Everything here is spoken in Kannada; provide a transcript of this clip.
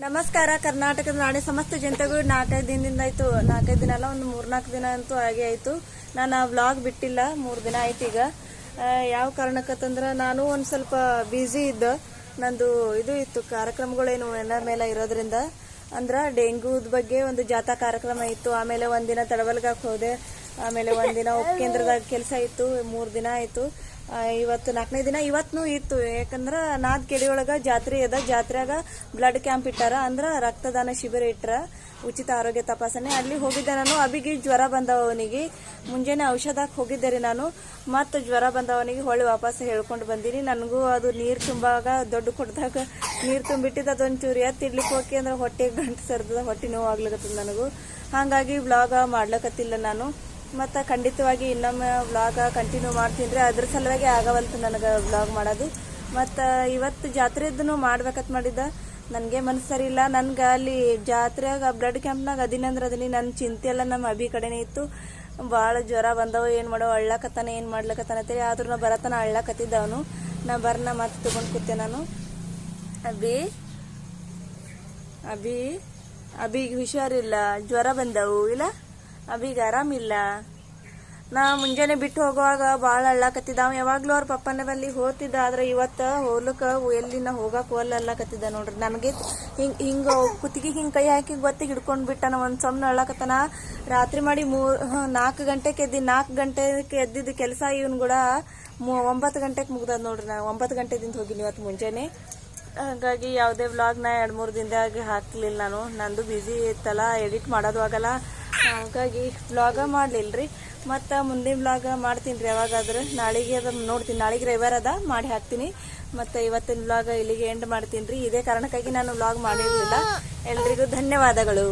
ನಮಸ್ಕಾರ, ಕರ್ನಾಟಕದ ನಾಡಿನ ಸಮಸ್ತ ಜನತೆಗೂ ನಾಲ್ಕೈದು ದಿನದಿಂದ ಆಯ್ತು. ನಾಲ್ಕೈದು ದಿನ ಅಲ್ಲ, ಒಂದು ಮೂರ್ನಾಲ್ಕು ದಿನ ಅಂತೂ ಹಾಗೆ ಆಯ್ತು. ನಾನು ಆ ವ್ಲಾಗ್ ಬಿಟ್ಟಿಲ್ಲ, ಮೂರು ದಿನ ಆಯ್ತು ಈಗ. ಯಾವ ಕಾರಣಕ್ಕಂತಂದ್ರೆ ನಾನು ಒಂದು ಸ್ವಲ್ಪ ಬ್ಯುಸಿ ಇದ್ದ. ನಂದು ಇದು ಇತ್ತು, ಕಾರ್ಯಕ್ರಮಗಳೇನು ಎಲ್ಲ ಮೇಲೆ ಇರೋದ್ರಿಂದ. ಅಂದ್ರೆ, ಡೆಂಗೂದ ಬಗ್ಗೆ ಒಂದು ಜಾಥಾ ಕಾರ್ಯಕ್ರಮ ಇತ್ತು. ಆಮೇಲೆ ಒಂದಿನ ತಡವಲ್ಗಾಕ್ ಹೋದೆ. ಆಮೇಲೆ ಒಂದಿನ ಉಪಕೇಂದ್ರದಾಗ ಕೆಲಸ ಇತ್ತು, ಮೂರು ದಿನ ಆಯ್ತು. ಇವತ್ತು ನಾಲ್ಕನೇ ದಿನ ಇವತ್ತು ಇತ್ತು. ಯಾಕಂದ್ರ ನಾದ್ ಕೆಡಿಯೊಳಗ ಜಾತ್ರೆ ಅದ. ಜಾತ್ರೆಯಾಗ ಬ್ಲಡ್ ಕ್ಯಾಂಪ್ ಇಟ್ಟಾರ. ಅಂದ್ರ ರಕ್ತದಾನ ಶಿಬಿರ ಇಟ್ಟರ ಉಚಿತ ಆರೋಗ್ಯ ತಪಾಸಣೆ. ಅಲ್ಲಿ ಹೋಗಿದ್ದೆ ನಾನು. ಅಬಿಗೆ ಜ್ವರ ಬಂದವ ಅವನಿಗೆ. ಮುಂಜಾನೆ ಔಷಧಕ್ಕೆ ಹೋಗಿದ್ದೆ ರೀ ನಾನು. ಮತ್ತು ಜ್ವರ ಬಂದವನಿಗೆ ಹೊಳ್ಳಿ ವಾಪಸ್ ಹೇಳ್ಕೊಂಡು ಬಂದೀನಿ. ನನಗೂ ಅದು ನೀರು ತುಂಬಾಗ ದೊಡ್ಡ ಕೊಡ್ದಾಗ ನೀರು ತುಂಬಿಟ್ಟಿದ್ದು ಅದೊಂಚೂರು. ಎತ್ತಿ ಇಡ್ಲಿಕ್ಕೆ ಹೋಗಿ ಅಂದ್ರೆ ಹೊಟ್ಟೆ ಗಂಟು ಸರ್ದದ, ಹೊಟ್ಟೆ ನೋವು ಆಗ್ಲಿಕತ್ತದ ನನಗೂ. ಹಾಗಾಗಿ ವ್ಲಾಗ ಮಾಡ್ಲಕತ್ತಿಲ್ಲ ನಾನು. ಮತ್ತು ಖಂಡಿತವಾಗಿ ಇನ್ನೊಮ್ಮೆ ವ್ಲಾಗ ಕಂಟಿನ್ಯೂ ಮಾಡ್ತೀನಿ ಅದ್ರ ಸಲುವಾಗಿ ಆಗವಲ್ತು ನನಗೆ ವ್ಲಾಗ್ ಮಾಡೋದು. ಮತ್ತು ಇವತ್ತು ಜಾತ್ರೆದನ್ನು ಮಾಡ್ಬೇಕಂತ ಮಾಡಿದ್ದ. ನನಗೆ ಮನಸ್ಸು ಸರಿ ಇಲ್ಲ. ನನ್ಗೆ ಅಲ್ಲಿ ಜಾತ್ರೆಯಾಗ ಬ್ಲಡ್ ಕ್ಯಾಂಪ್ನಾಗ ಅದಿನಂದ್ರೆ ಅದೀನಿ ನನ್ನ ಚಿಂತೆ ಎಲ್ಲ ನಮ್ಮ ಅಭಿ ಕಡೆನೇ ಇತ್ತು. ಭಾಳ ಜ್ವರ ಬಂದವ, ಏನು ಮಾಡೋ ಅಳ್ಳಕತ್ತಾನೆ, ಏನು ಮಾಡ್ಲಕತ್ತಾನ ಅಂತೇಳಿ ಆದ್ರೂ ನಾ ಬರತನ ಅಳ್ಳಕತ್ತಿದ್ದ ಅವನು. ನಾ ಬರ್ನ ಮತ್ತೆ ತಗೊಂಡು ಕೂತೆ ನಾನು. ಅಭಿ ಅಭಿ, ಅಭಿಗೆ ಹುಷಾರಿಲ್ಲ. ಜ್ವರ ಬಂದವು, ಇಲ್ಲ? ಅಭಿಗೆ ಆರಾಮಿಲ್ಲ. ನಾ ಮುಂಜಾನೆ ಬಿಟ್ಟು ಹೋಗುವಾಗ ಭಾಳ ಅಳ್ಳಾಕತ್ತಿದ್ದ ಅವ ಯಾವಾಗ್ಲೂ ಅವ್ರ ಪಪ್ಪನ ಬಲ್ಲಿ ಹೋತಿದ್ದ, ಆದ್ರೆ ಇವತ್ತ ಹೋಗ್ಲಕ್ಕ ಎಲ್ಲಿ ನಾ ಹೋಲ್ ಹೋಲ್ಲ ಅಲ್ಲಕತ್ತಿದ್ದ ನೋಡ್ರಿ. ನನಗೆ ಹಿಂಗ್, ಹಿಂಗ ಕುತ್ತಿಗೆ ಹಿಂಗ್ ಕೈ ಹಾಕಿ ಗೊತ್ತಿ ಹಿಡ್ಕೊಂಡ್ ಬಿಟ್ಟಾನ, ಒಂದ್ ಸಮ್ನ ಅಳ್ಳಾಕತ್ತಾನ. ರಾತ್ರಿ ಮಾಡಿ ಮೂರ್ ನಾಲ್ಕು ಗಂಟೆಗೆ ಎದ್ದಿ ನಾಲ್ಕು ಗಂಟೆಗೆ ಎದ್ದಿದ್ದ ಕೆಲಸ ಇವನ್ ಕೂಡ ಮು- ಒಂಬತ್ತು ಗಂಟೆಗೆ ಮುಗ್ದದ ನೋಡ್ರಿ ನಾ. ಒಂಬತ್ತು ಗಂಟೆದಿಂದ ಹೋಗಿನಿ ಇವತ್ತು ಮುಂಜಾನೆ. ಹಾಗಾಗಿ ಯಾವುದೇ ವ್ಲಾಗ್ನ ಎರಡು ಮೂರು ದಿನದಾಗ ಹಾಕ್ಲಿಲ್ಲ ನಾನು. ನಂದು ಬ್ಯುಸಿ ಇತ್ತಲ್ಲ ಎಡಿಟ್ ಮಾಡೋದು ಆಗಲ್ಲ. ಹಾಗಾಗಿ ವ್ಲಾಗ ಮಾಡಲಿಲ್ಲ ರೀ ಮತ್ತು ಮುಂದಿನ ವ್ಲಾಗ ಮಾಡ್ತೀನಿ ರೀ ಯಾವಾಗಾದ್ರೂ. ನಾಳೆಗೆ ಅದ ನೋಡ್ತೀನಿ. ನಾಳೆಗೆ ರವಿವಾರ ಅದ, ಮಾಡಿ ಹಾಕ್ತೀನಿ. ಮತ್ತು ಇವತ್ತಿನ ವ್ಲಾಗ ಇಲ್ಲಿಗೆ ಎಂಡ್ ಮಾಡ್ತೀನಿ ರೀ. ಇದೇ ಕಾರಣಕ್ಕಾಗಿ ನಾನು ವ್ಲಾಗ್ ಮಾಡಿರಲಿಲ್ಲ. ಎಲ್ರಿಗೂ ಧನ್ಯವಾದಗಳು.